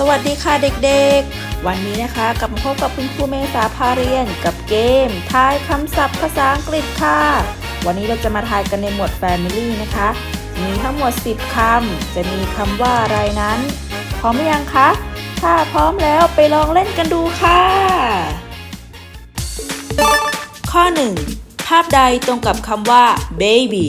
สวัสดีค่ะเด็กๆ วันนี้นะคะกลับมาพบกับคุณครูเมษาพาเรียน กับเกม ทายคำศัพท์ภาษาอังกฤษค่ะ วันนี้เราจะมาทายกันในหมวด Family นะคะ มีทั้งหมด 10คำจะมีคำว่าอะไรนั้น พร้อมหรือยังคะ ถ้าพร้อมแล้วไปลองเล่นกันดูค่ะ ข้อ 1 ภาพใดตรงกับคำว่า baby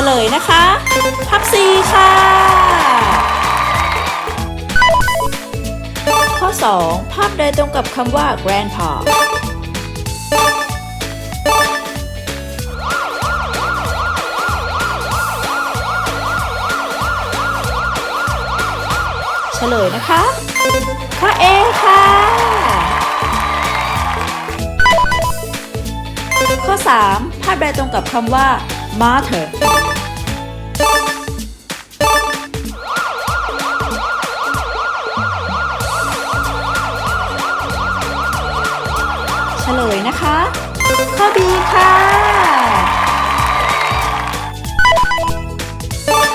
ฉลยนะคะภาพ4ค่ะ ข้อ 2 ภาพใดตรงกับคำว่า grandpa เฉลยนะคะข้อ A ค่ะ ข้อ 3 ภาพใดตรงกับคำว่า mother เฉลยนะคะ ข้อ B ค่ะ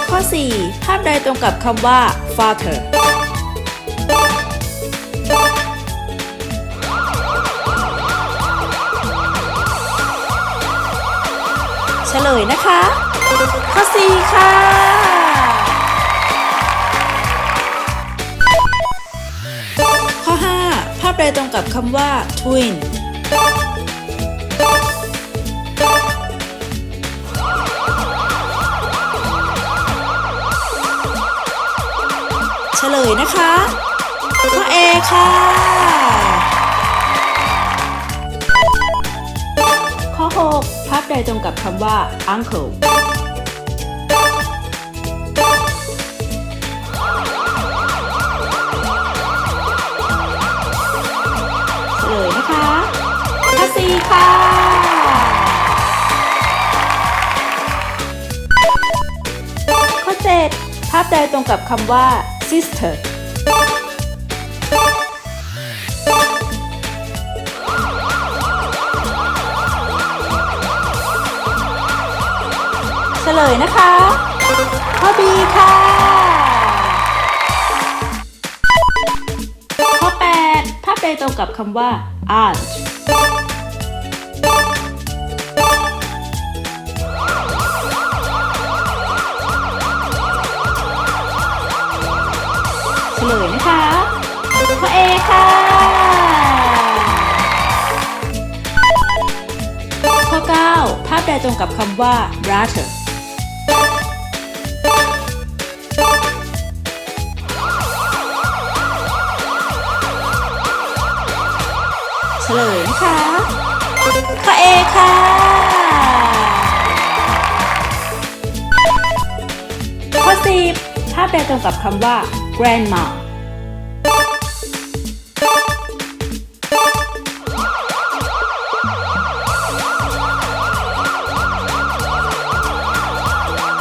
ข้อ 4 ภาพใดตรงกับคำว่า father ฉลยนะคะ ข้อ 4 ค่ะ ข้อ 5 ภาพใดตรงกับคำว่า twin เฉลยนะคะ ข้อ A ค่ะ 6 ภาพใดตรงกับคำว่า uncle เฉลยนะคะข้อ4ค่ะ ข้อ 7 ภาพใดตรงกับคำว่า sister เฉลยนะคะข้อ B ค่ะ ข้อ 8 ภาพใดตรงกับคำว่า aunt เฉลยนะคะ ข้อ A ค่ะข้อ 9 ภาพใดตรงกับคำว่า brother เฉลยนะคะข้อค่ะ ข้อ10ภาพใดตรงกับคำว่า grandma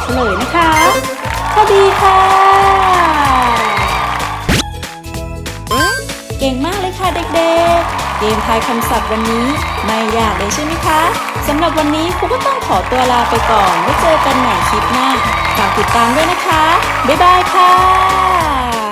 เฉลยนะคะ ข้อ B ค่ะ เก่งมากเลยค่ะเด็กๆ เกมทายคำศัพท์วันนี้ไม่ยากเลยใช่ไหมคะสำหรับวันนี้ครูก็ต้องขอตัวลาไปก่อนไว้เจอกันใหม่คลิปหน้าฝากติดตามด้วยนะคะ บ๊ายบายค่ะ